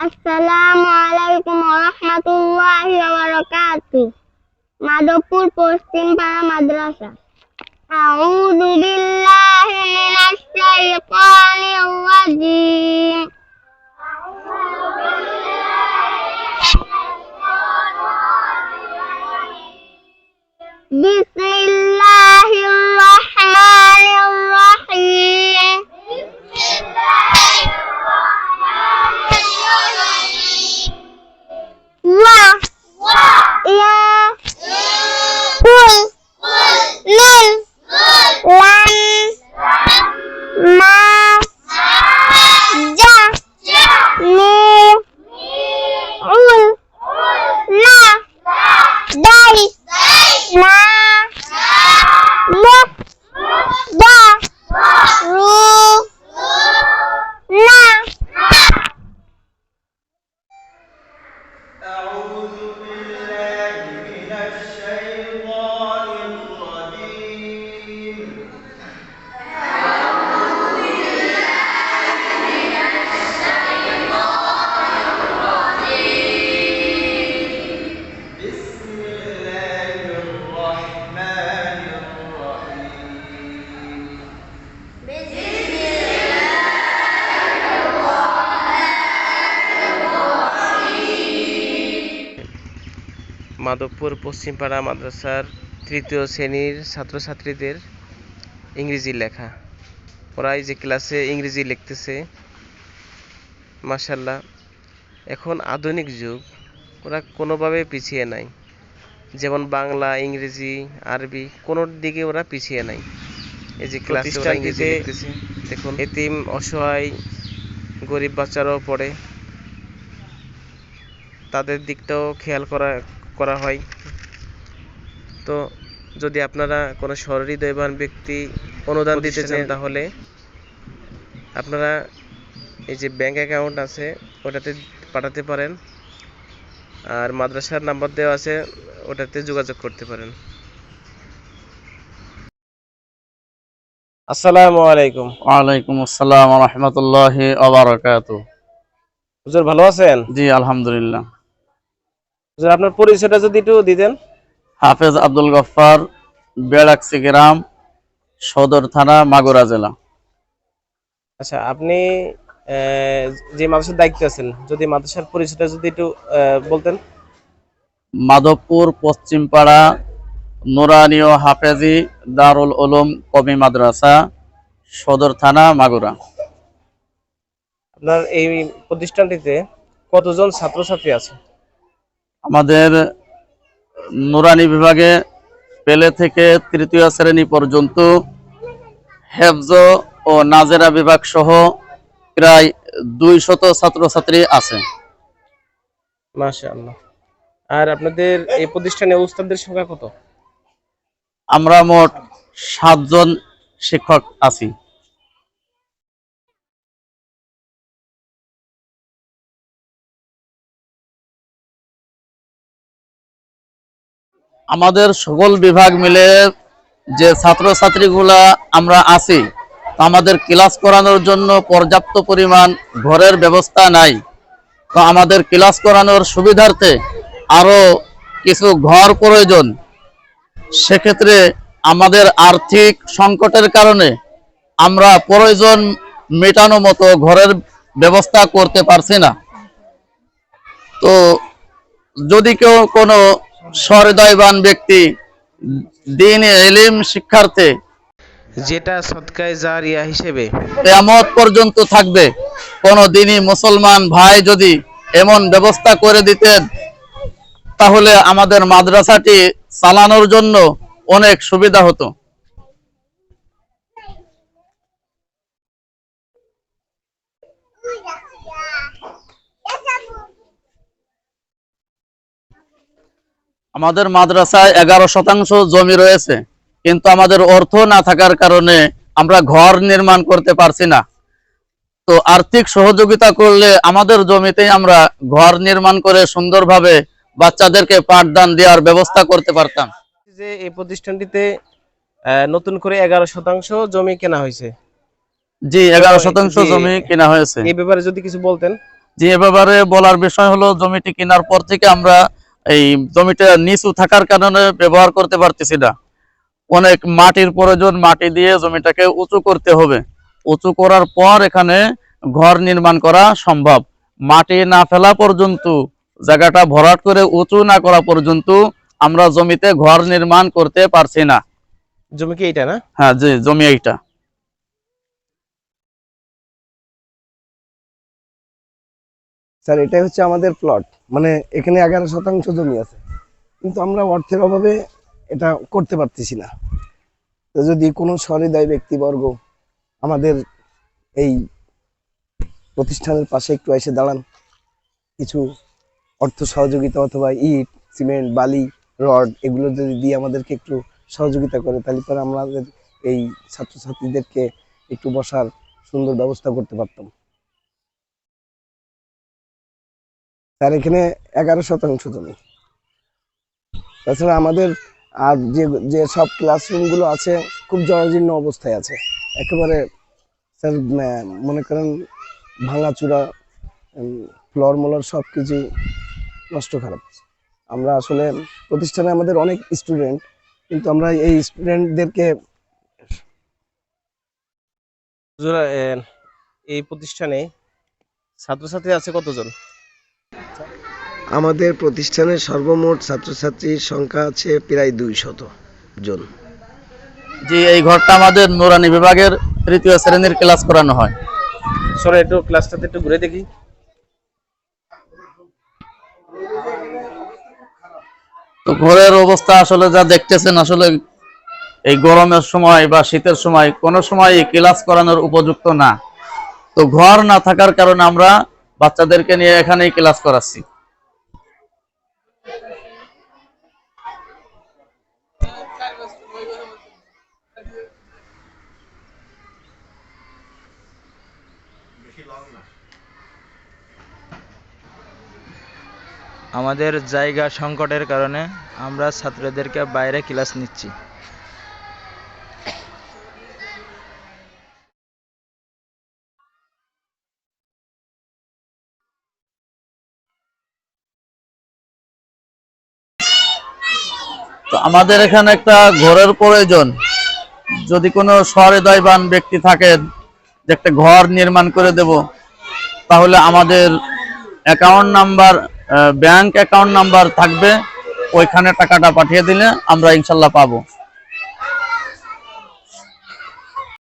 আসসালামু আলাইকুম রহমতুল্লাহি বারাকাতু মাধবপুর পশ্চিম পাড়া মাদ্রাসা। আউযু বিল্লাহি মিনাশ শাইতানির রাজিম। মাধবপুর পশ্চিমপাড়া মাদ্রাসার তৃতীয় শ্রেণির ছাত্রছাত্রীদের ইংরেজি লেখা। ওরা এই যে ক্লাসে ইংরেজি লিখতেছে মাসাল্লাহ এখন আধুনিক যুগ ওরা কোনোভাবে পিছিয়ে নাই। যেমন বাংলা ইংরেজি আরবি কোনো দিকে ওরা পিছিয়ে নাই। এই যে ক্লাসে ওরা ইংরেজি লিখতেছে দেখুন। এতিম অসহায় গরিব বাচ্চারাও পড়ে। তাদের দিকটাও খেয়াল করা করা হয়। তো যদি আপনারা কোনো সহৃদয়বান ব্যক্তি অনুদান দিতে চান তাহলে আপনারা এই যে ব্যাংক অ্যাকাউন্ট আছে ওটাতে পাঠাতে পারেন। আর মাদ্রাসার নাম্বার দেওয়া আছে ওটাতে যোগাযোগ করতে পারেন। আসসালামু আলাইকুম। ওয়ালাইকুম আসসালাম রহমতুল্লাহ আবরাকাত হুজুর ভালো আছেন? জি আলহামদুলিল্লাহ। আপনার পরিচয়টা যদি একটু দিতেন। হাফেজ আব্দুল গফফার বেড়াকসি গ্রাম সদর থানা মাগুরা জেলা। আচ্ছা আপনি যে মাদ্রাসার দায়িত্বে আছেন যদি মাদ্রাসার পরিচয়টা যদি একটু বলতেন। মাধবপুর পশ্চিমপাড়া নুরানীয় হাফেজি দারুল উলুম কবি মাদ্রাসা সদর থানা মাগুরা। আপনার এই প্রতিষ্ঠানটিতে কতজন ছাত্রছাত্রী আছে? আমাদের নুরানি বিভাগে পেলে থেকে তৃতীয় শ্রেণি পর্যন্ত হেফজ ও নাজেরা বিভাগ সহ প্রায় দুই শত ছাত্রছাত্রী আছে। মাশাআল্লাহ। আর আপনাদের এই প্রতিষ্ঠানে উস্তাদদের সংখ্যা কত? আমরা মোট সাতজন শিক্ষক আছি। আমাদের সকল বিভাগ মিলে যে ছাত্রছাত্রীগুলা আমরা আছি, তো আমাদের ক্লাস করানোর জন্য পর্যাপ্ত পরিমাণ ঘরের ব্যবস্থা নাই। তো আমাদের ক্লাস করানোর সুবিধার্থে আরও কিছু ঘর প্রয়োজন। সেক্ষেত্রে আমাদের আর্থিক সংকটের কারণে আমরা প্রয়োজন মেটানো মতো ঘরের ব্যবস্থা করতে পারছি না। তো যদি কেউ কোনো সহৃদয়বান ব্যক্তি দিন এলিম শিক্ষার্থে। যেটা সৎকায় জারিয়া হিসেবে। কেয়ামত পর্যন্ত থাকবে। কোনো দিনই মুসলমান ভাই যদি এমন ব্যবস্থা করে দিতেন তাহলে আমাদের মাদ্রাসাটি চালানোর জন্য অনেক সুবিধা হতো। আমাদের মাদ্রাসায় এগারো শতাংশ জমি রয়েছে কিন্তু আমাদের অর্থ না থাকার কারণে আমরা ঘর নির্মাণ করতে পারছি না। তো আর্থিক সহযোগিতা করলে আমাদের জমিতেই আমরা ঘর নির্মাণ করে সুন্দরভাবে বাচ্চাদেরকে পাঠদান দেওয়ার ব্যবস্থা করতে পারতাম। যে এই প্রতিষ্ঠানটিতে নতুন করে এগারো শতাংশ জমি কেনা হয়েছে। জি এগারো শতাংশ জমি কেনা হয়েছে। এই ব্যাপারে যদি কিছু বলতেন। যে এ ব্যাপারে বলার বিষয় হলো জমিটি কেনার পর থেকে আমরা এই জমিটা নিচু থাকার কারণে ব্যবহার করতে পারতেছি না। অনেক মাটির প্রয়োজন মাটি দিয়ে জমিটাকে উঁচু করতে হবে। উঁচু করার পর এখানে ঘর নির্মাণ করা সম্ভব। মাটি না ফেলা পর্যন্ত জায়গাটা ভরাট করে উঁচু না করা পর্যন্ত আমরা জমিতে ঘর নির্মাণ করতে পারছি না। জমি কি এইটা না? হ্যাঁ জি জমি এইটা। স্যার, এটাই হচ্ছে আমাদের প্লট মানে এখানে এগারো শতাংশ জমি আছে। কিন্তু আমরা অর্থের অভাবে এটা করতে পারতেছি না। তো যদি কোনো সহৃদয় ব্যক্তিবর্গ আমাদের এই প্রতিষ্ঠানের পাশে একটু এসে দাঁড়ান। কিছু অর্থ সহযোগিতা অথবা ইট, সিমেন্ট, বালি, রড এগুলো যদি দিয়ে আমাদেরকে একটু সহযোগিতা করে, তাহলে পরে আমাদের এই ছাত্রছাত্রীদেরকে একটু বসার সুন্দর ব্যবস্থা করতে পারতাম। তার এখানে এগারো শতাংশ জমি। তাছাড়া আমাদের আর যে যে সব ক্লাসরুমগুলো আছে, খুব জরাজীর্ণ অবস্থায় আছে। একেবারে স্যার মনে করেন ভাঙাচুরা ফ্লোর মোলার সব কিছু নষ্ট খারাপ। আমরা আসলে প্রতিষ্ঠানে আমাদের অনেক স্টুডেন্ট কিন্তু আমরা এই স্টুডেন্টদেরকে এই প্রতিষ্ঠানে ছাত্রছাত্রী আছে কতজন? আমাদের প্রতিষ্ঠানের সর্বমোট ছাত্রছাত্রীর সংখ্যা আছে প্রায় দুই শত জন। যে এই ঘরটা আমাদের নুরানি বিভাগের তৃতীয় শ্রেণির ক্লাস করানো হয়। সরে একটু ক্লাসটাতে একটু ঘুরে দেখি। তো ঘরের অবস্থা আসলে যা দেখতেছেন আসলে এই গরমের সময় বা শীতের সময় কোনো সময় ক্লাস করানোর উপযুক্ত না। তো ঘর না থাকার কারণে আমরা বাচ্চাদেরকে নিয়ে এখানেই ক্লাস করাচ্ছি। আমাদের জায়গা সংকটের কারণে আমরা ছাত্রদেরকে বাইরে ক্লাস নিচ্ছি। তো আমাদের এখানে একটা ঘরের প্রয়োজন। যদি কোনো সহৃদয়বান ব্যক্তি থাকেন যে একটা ঘর নির্মাণ করে দেব, তাহলে আমাদের account number bank account number থাকবে, ওইখানে টাকাটা পাঠিয়ে দিলে আমরা ইনশাল্লাহ পাবো।